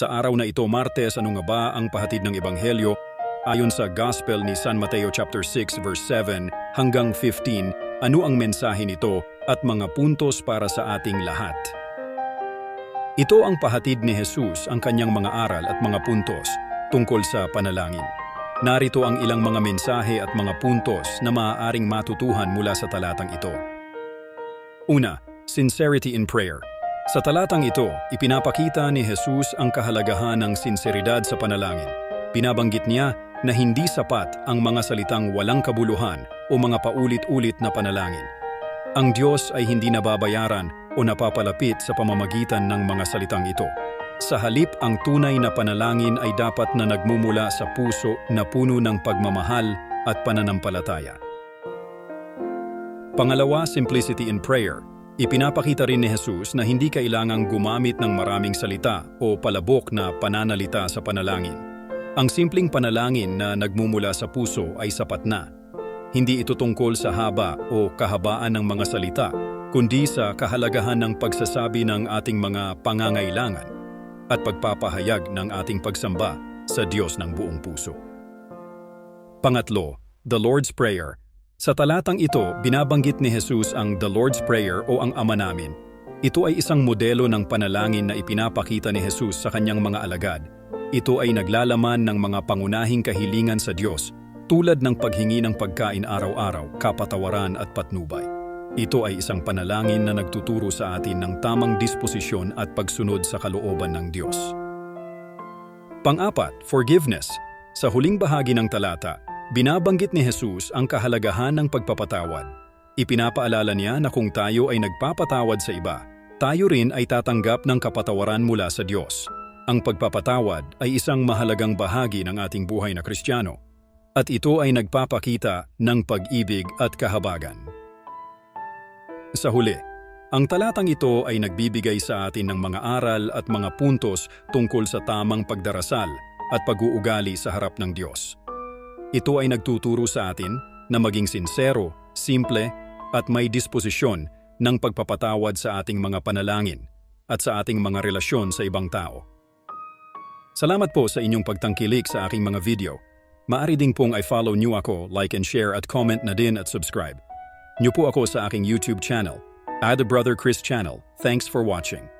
Sa araw na ito, Martes, ano nga ba ang pahatid ng Ebanghelyo? Ayon sa Gospel ni San Mateo chapter 6 verse 7 hanggang 15, ano ang mensahe nito at mga puntos para sa ating lahat? Ito ang pahatid ni Jesus ang kanyang mga aral at mga puntos tungkol sa panalangin. Narito ang ilang mga mensahe at mga puntos na maaaring matutuhan mula sa talatang ito. Una, sincerity in prayer. Sa talatang ito, ipinapakita ni Jesus ang kahalagahan ng sinseridad sa panalangin. Binabanggit niya na hindi sapat ang mga salitang walang kabuluhan o mga paulit-ulit na panalangin. Ang Diyos ay hindi nababayaran o napapalapit sa pamamagitan ng mga salitang ito. Sa halip, ang tunay na panalangin ay dapat na nagmumula sa puso na puno ng pagmamahal at pananampalataya. Pangalawa, simplicity in prayer. Ipinapakita rin ni Jesus na hindi kailangang gumamit ng maraming salita o palabok na pananalita sa panalangin. Ang simpleng panalangin na nagmumula sa puso ay sapat na. Hindi ito tungkol sa haba o kahabaan ng mga salita, kundi sa kahalagahan ng pagsasabi ng ating mga pangangailangan at pagpapahayag ng ating pagsamba sa Diyos ng buong puso. Pangatlo, the Lord's Prayer. Sa talatang ito, binabanggit ni Jesus ang the Lord's Prayer o ang Ama namin. Ito ay isang modelo ng panalangin na ipinapakita ni Jesus sa kanyang mga alagad. Ito ay naglalaman ng mga pangunahing kahilingan sa Diyos tulad ng paghingi ng pagkain araw-araw, kapatawaran at patnubay. Ito ay isang panalangin na nagtuturo sa atin ng tamang disposisyon at pagsunod sa kalooban ng Diyos. Pang-apat, forgiveness. Sa huling bahagi ng talata, binabanggit ni Jesus ang kahalagahan ng pagpapatawad. Ipinapaalala niya na kung tayo ay nagpapatawad sa iba, tayo rin ay tatanggap ng kapatawaran mula sa Diyos. Ang pagpapatawad ay isang mahalagang bahagi ng ating buhay na Kristiyano, at ito ay nagpapakita ng pag-ibig at kahabagan. Sa huli, ang talatang ito ay nagbibigay sa atin ng mga aral at mga puntos tungkol sa tamang pagdarasal at pag-uugali sa harap ng Diyos. Ito ay nagtuturo sa atin na maging sinsero, simple at may disposisyon ng pagpapatawad sa ating mga panalangin at sa ating mga relasyon sa ibang tao. Salamat po sa inyong pagtangkilik sa aking mga video. Maari ding pong i-follow niyo ako, like and share at comment na din at subscribe. Niyo po ako sa aking YouTube channel, Add a Brother Chris Channel. Thanks for watching.